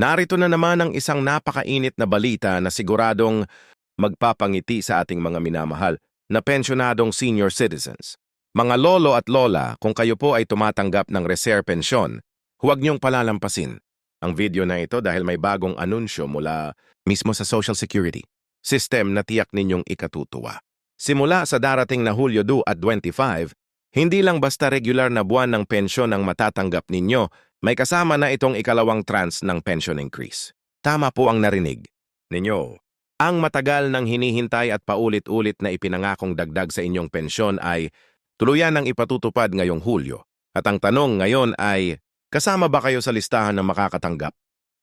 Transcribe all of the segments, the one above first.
Narito na naman ang isang napakainit na balita na siguradong magpapangiti sa ating mga minamahal na pensyonadong senior citizens. Mga lolo at lola, kung kayo po ay tumatanggap ng reserve pensyon, huwag niyong palalampasin ang video na ito dahil may bagong anunsyo mula mismo sa Social Security, system na tiyak ninyong ikatutuwa. Simula sa darating na Hulyo 2 at 25, hindi lang basta regular na buwan ng pensyon ang matatanggap ninyo, may kasama na itong ikalawang trans ng pension increase. Tama po ang narinig ninyo. Ang matagal nang hinihintay at paulit-ulit na ipinangakong dagdag sa inyong pensyon ay tuluyan ng ipatutupad ngayong Hulyo. At ang tanong ngayon ay, kasama ba kayo sa listahan ng makakatanggap?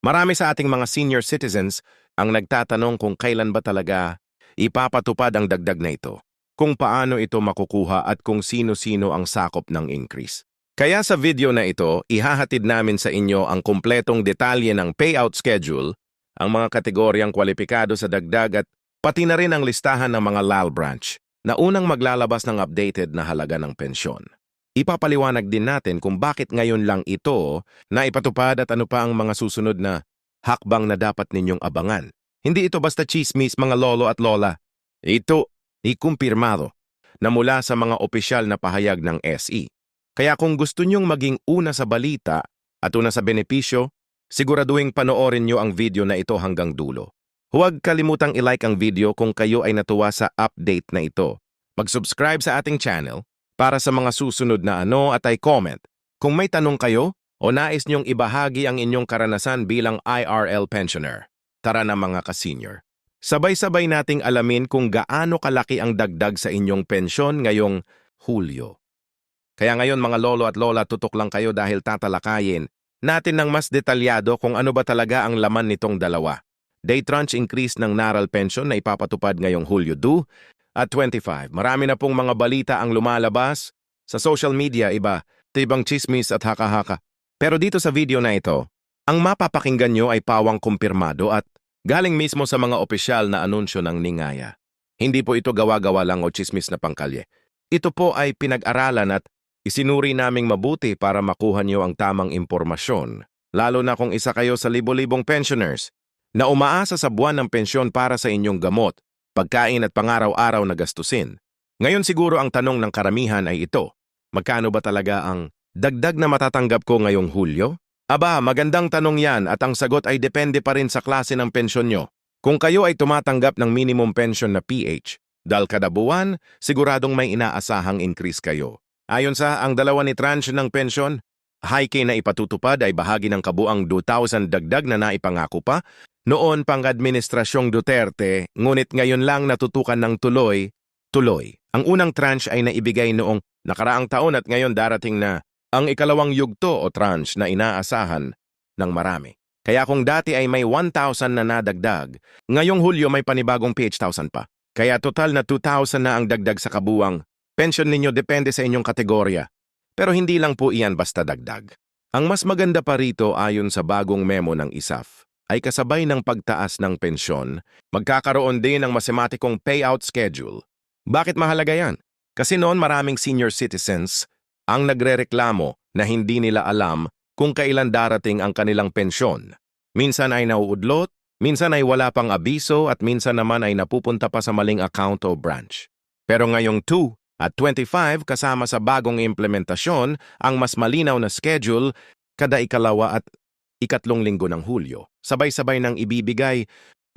Marami sa ating mga senior citizens ang nagtatanong kung kailan ba talaga ipapatupad ang dagdag na ito, kung paano ito makukuha at kung sino-sino ang sakop ng increase. Kaya sa video na ito, ihahatid namin sa inyo ang kumpletong detalye ng payout schedule, ang mga kategoryang kwalipikado sa dagdag at pati na rin ang listahan ng mga LAL branch na unang maglalabas ng updated na halaga ng pensyon. Ipapaliwanag din natin kung bakit ngayon lang ito na ipatupad at ano pa ang mga susunod na hakbang na dapat ninyong abangan. Hindi ito basta chismis mga lolo at lola. Ito, ikumpirmado na mula sa mga opisyal na pahayag ng SE. Kaya kung gusto nyong maging una sa balita at una sa benepisyo, siguraduhin panoorin nyo ang video na ito hanggang dulo. Huwag kalimutang i-like ang video kung kayo ay natuwa sa update na ito. Mag-subscribe sa ating channel para sa mga susunod na ano at ay comment. Kung may tanong kayo o nais nyong ibahagi ang inyong karanasan bilang IRL pensioner, tara na mga ka-senior. Sabay-sabay nating alamin kung gaano kalaki ang dagdag sa inyong pensyon ngayong Hulyo. Kaya ngayon mga lolo at lola tutok lang kayo dahil tatalakayin natin ng mas detalyado kung ano ba talaga ang laman nitong dalawa. Day tranche increase ng naral pension na ipapatupad ngayong Hulyo 2 at 25. Marami na pong mga balita ang lumalabas. Sa social media, iba, tibang chismis at haka-haka. Pero dito sa video na ito, ang mapapakinggan nyo ay pawang kumpirmado at galing mismo sa mga opisyal na anunsyo ng Ningaya. Hindi po ito gawa-gawa lang o chismis na pangkalye. Ito po ay pinag-aralan at isinuri naming mabuti para makuha nyo ang tamang impormasyon, lalo na kung isa kayo sa libo-libong pensioners na umaasa sa buwan ng pensyon para sa inyong gamot, pagkain at pangaraw-araw na gastusin. Ngayon siguro ang tanong ng karamihan ay ito, magkano ba talaga ang dagdag na matatanggap ko ngayong Hulyo? Aba, magandang tanong yan at ang sagot ay depende pa rin sa klase ng pensyon nyo. Kung kayo ay tumatanggap ng minimum pension na PH, dahil kada buwan, siguradong may inaasahang increase kayo. Ayon sa ang dalawa ni tranche ng pensyon, high na ipatutupad ay bahagi ng kabuang 2,000 dagdag na naipangako pa noon pang Administrasyong Duterte, ngunit ngayon lang natutukan ng tuloy, tuloy. Ang unang tranche ay naibigay noong nakaraang taon at ngayon darating na ang ikalawang yugto o tranche na inaasahan ng marami. Kaya kung dati ay may 1,000 na nadagdag, ngayong Hulyo may panibagong PH 1,000 pa. Kaya total na 2,000 na ang dagdag sa kabuwang. Pension ninyo depende sa inyong kategorya. Pero hindi lang po iyan basta dagdag. Ang mas maganda pa rito ayon sa bagong memo ng ISAF ay kasabay ng pagtaas ng pensyon, magkakaroon din ng masematikong payout schedule. Bakit mahalaga yan? Kasi noon maraming senior citizens ang nagrereklamo na hindi nila alam kung kailan darating ang kanilang pensyon. Minsan ay nauudlot, minsan ay wala pang abiso at minsan naman ay napupunta pa sa maling account o branch. Pero ngayong 2 at 25 kasama sa bagong implementasyon ang mas malinaw na schedule kada ikalawa at ikatlong linggo ng Hulyo. Sabay-sabay nang ibibigay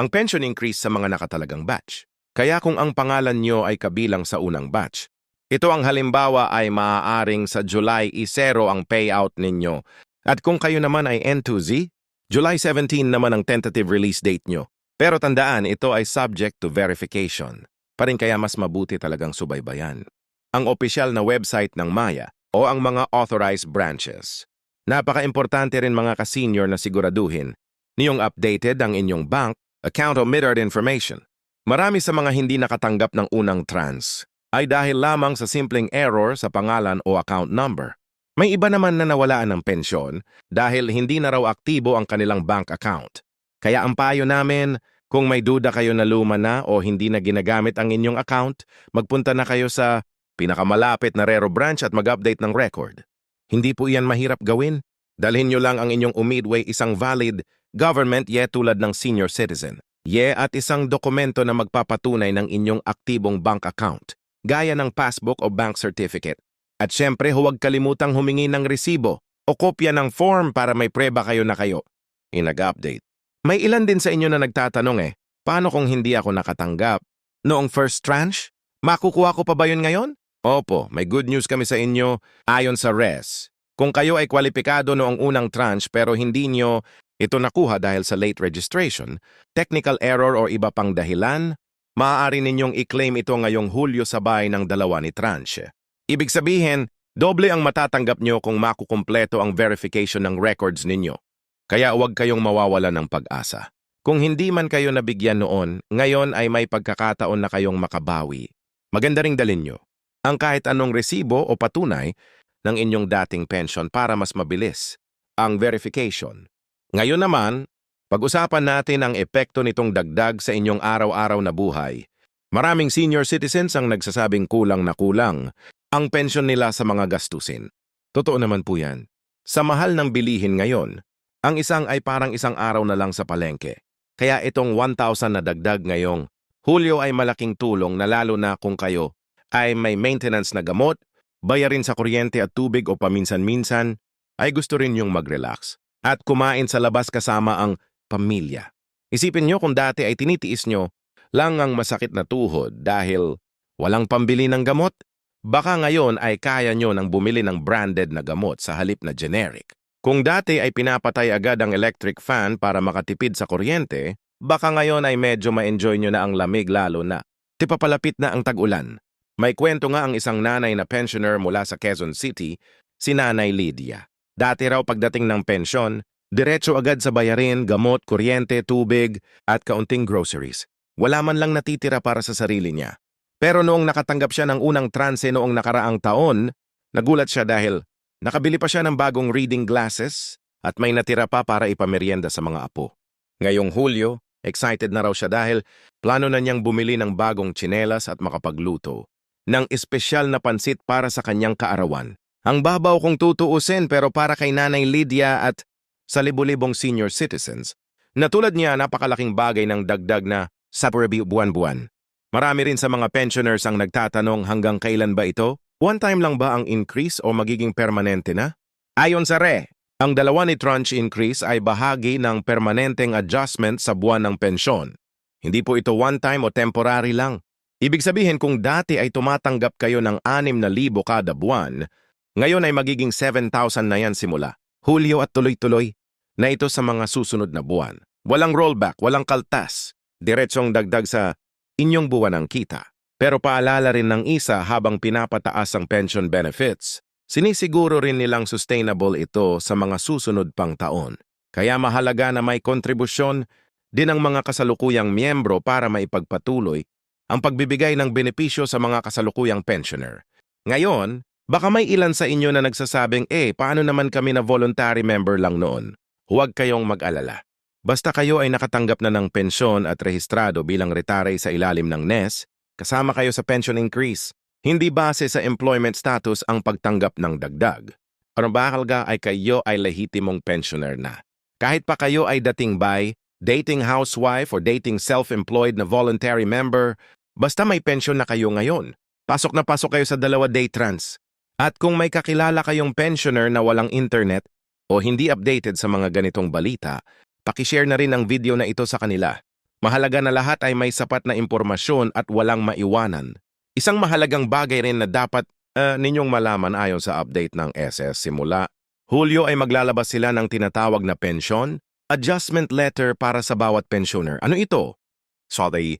ang pension increase sa mga nakatalagang batch. Kaya kung ang pangalan nyo ay kabilang sa unang batch, ito ang halimbawa ay maaaring sa July isero ang payout ninyo. At kung kayo naman ay N2Z, July 17 naman ang tentative release date nyo. Pero tandaan, ito ay subject to verification. Parin kaya mas mabuti talagang subaybayan. Ang opisyal na website ng Maya o ang mga authorized branches. Napaka-importante rin mga ka-senior na siguraduhin niyong updated ang inyong bank, account o mirrored information. Marami sa mga hindi nakatanggap ng unang trans ay dahil lamang sa simpleng error sa pangalan o account number. May iba naman na nawalaan ng pensyon dahil hindi na raw aktibo ang kanilang bank account. Kaya ang payo namin, kung may duda kayo na luma na o hindi na ginagamit ang inyong account, magpunta na kayo sa pinakamalapit na Rero branch at mag-update ng record. Hindi po iyan mahirap gawin. Dalhin nyo lang ang inyong Umidway isang valid government ye tulad ng senior citizen. Ye at isang dokumento na magpapatunay ng inyong aktibong bank account, gaya ng passbook o bank certificate. At syempre huwag kalimutang humingi ng resibo o kopya ng form para may preba kayo na kayo. Inag-update. May ilan din sa inyo na nagtatanong eh, paano kung hindi ako nakatanggap? Noong first tranche? Makukuha ko pa ba yun ngayon? Opo, may good news kami sa inyo ayon sa RES. Kung kayo ay kwalipikado noong unang tranche pero hindi nyo ito nakuha dahil sa late registration, technical error o iba pang dahilan, maaari ninyong i-claim ito ngayong Hulyo sabay ng dalawa ni tranche. Ibig sabihin, doble ang matatanggap nyo kung makukumpleto ang verification ng records ninyo. Kaya huwag kayong mawawala ng pag-asa. Kung hindi man kayo nabigyan noon, ngayon ay may pagkakataon na kayong makabawi. Maganda ring dalin nyo ang kahit anong resibo o patunay ng inyong dating pension para mas mabilis ang verification. Ngayon naman, pag-usapan natin ang epekto nitong dagdag sa inyong araw-araw na buhay. Maraming senior citizens ang nagsasabing kulang na kulang ang pension nila sa mga gastusin. Totoo naman po yan. Sa mahal ng bilihin ngayon, ang isang ay parang isang araw na lang sa palengke. Kaya itong 1,000 na dagdag ngayong Hulyo ay malaking tulong na lalo na kung kayo ay may maintenance na gamot, bayarin sa kuryente at tubig o paminsan-minsan, ay gusto rin yung mag-relax at kumain sa labas kasama ang pamilya. Isipin nyo kung dati ay tinitiis nyo lang ang masakit na tuhod dahil walang pambili ng gamot, baka ngayon ay kaya nyo nang bumili ng branded na gamot sa halip na generic. Kung dati ay pinapatay agad ang electric fan para makatipid sa kuryente, baka ngayon ay medyo ma-enjoy nyo na ang lamig lalo na. Tipapalapit na ang tag-ulan. May kwento nga ang isang nanay na pensioner mula sa Quezon City, si Nanay Lydia. Dati raw pagdating ng pensyon, diretso agad sa bayarin, gamot, kuryente, tubig, at kaunting groceries. Wala man lang natitira para sa sarili niya. Pero noong nakatanggap siya ng unang transe noong nakaraang taon, nagulat siya dahil nakabili pa siya ng bagong reading glasses at may natira pa para ipamerienda sa mga apo. Ngayong Hulyo, excited na raw siya dahil plano na niyang bumili ng bagong tsinelas at makapagluto ng espesyal na pansit para sa kanyang kaarawan. Ang babaw kong tutuusin pero para kay Nanay Lydia at sa libu-libong senior citizens, na tulad niya napakalaking bagay ng dagdag na saprabi buwan-buwan. Marami rin sa mga pensioners ang nagtatanong hanggang kailan ba ito? One time lang ba ang increase o magiging permanente na? Ayon sa RE, ang dalawa ni tranche increase ay bahagi ng permanenteng adjustment sa buwan ng pensyon. Hindi po ito one time o temporary lang. Ibig sabihin kung dati ay tumatanggap kayo ng 6,000 kada buwan, ngayon ay magiging 7,000 na yan simula. Hulyo at tuloy-tuloy na ito sa mga susunod na buwan. Walang rollback, walang kaltas. Diretsong dagdag sa inyong buwan ng kita. Pero paalala rin ng isa habang pinapataas ang pension benefits, sinisiguro rin nilang sustainable ito sa mga susunod pang taon. Kaya mahalaga na may kontribusyon din ang mga kasalukuyang miyembro para maipagpatuloy ang pagbibigay ng benepisyo sa mga kasalukuyang pensioner. Ngayon, baka may ilan sa inyo na nagsasabing, eh, paano naman kami na voluntary member lang noon? Huwag kayong mag-alala. Basta kayo ay nakatanggap na ng pensyon at rehistrado bilang retire sa ilalim ng NES, kasama kayo sa pension increase. Hindi base sa employment status ang pagtanggap ng dagdag. Ang bakalga ay kayo ay lehitimong pensioner na. Kahit pa kayo ay dating by, dating housewife or dating self-employed na voluntary member, Basta may pension na kayo ngayon, pasok na pasok kayo sa dalawa day trans. At kung may kakilala kayong pensioner na walang internet o hindi updated sa mga ganitong balita, pakishare na rin ang video na ito sa kanila. Mahalaga na lahat ay may sapat na impormasyon at walang maiwanan. Isang mahalagang bagay rin na dapat uh, ninyong malaman ayon sa update ng SS simula Hulyo ay maglalabas sila ng tinatawag na pensyon, adjustment letter para sa bawat pensioner. Ano ito? Sorry,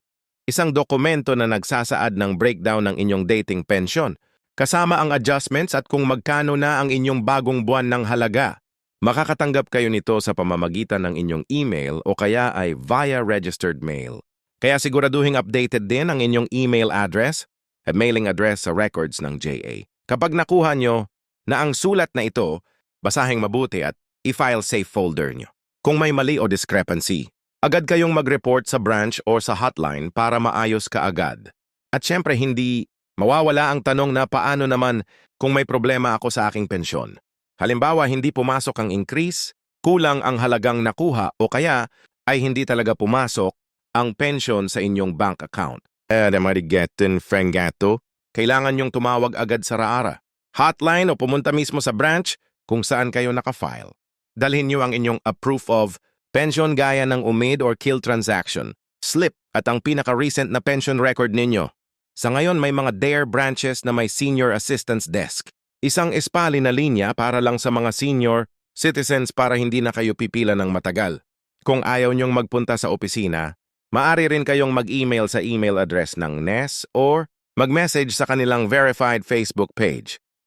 isang dokumento na nagsasaad ng breakdown ng inyong dating pension, kasama ang adjustments at kung magkano na ang inyong bagong buwan ng halaga. Makakatanggap kayo nito sa pamamagitan ng inyong email o kaya ay via registered mail. Kaya siguraduhin updated din ang inyong email address at mailing address sa records ng JA. Kapag nakuha nyo na ang sulat na ito, basahing mabuti at i-file safe folder nyo. Kung may mali o discrepancy, Agad kayong mag-report sa branch o sa hotline para maayos ka agad. At syempre hindi mawawala ang tanong na paano naman kung may problema ako sa aking pensyon. Halimbawa, hindi pumasok ang increase, kulang ang halagang nakuha o kaya ay hindi talaga pumasok ang pension sa inyong bank account. Eh, marigetin, frengato, kailangan yung tumawag agad sa Raara. Hotline o pumunta mismo sa branch kung saan kayo nakafile. Dalhin niyo ang inyong a proof of pension gaya ng umid or kill transaction, slip at ang pinaka-recent na pension record ninyo. Sa ngayon may mga DARE branches na may senior assistance desk. Isang espali na linya para lang sa mga senior citizens para hindi na kayo pipila ng matagal. Kung ayaw niyong magpunta sa opisina, Maari rin kayong mag-email sa email address ng NES or mag-message sa kanilang verified Facebook page.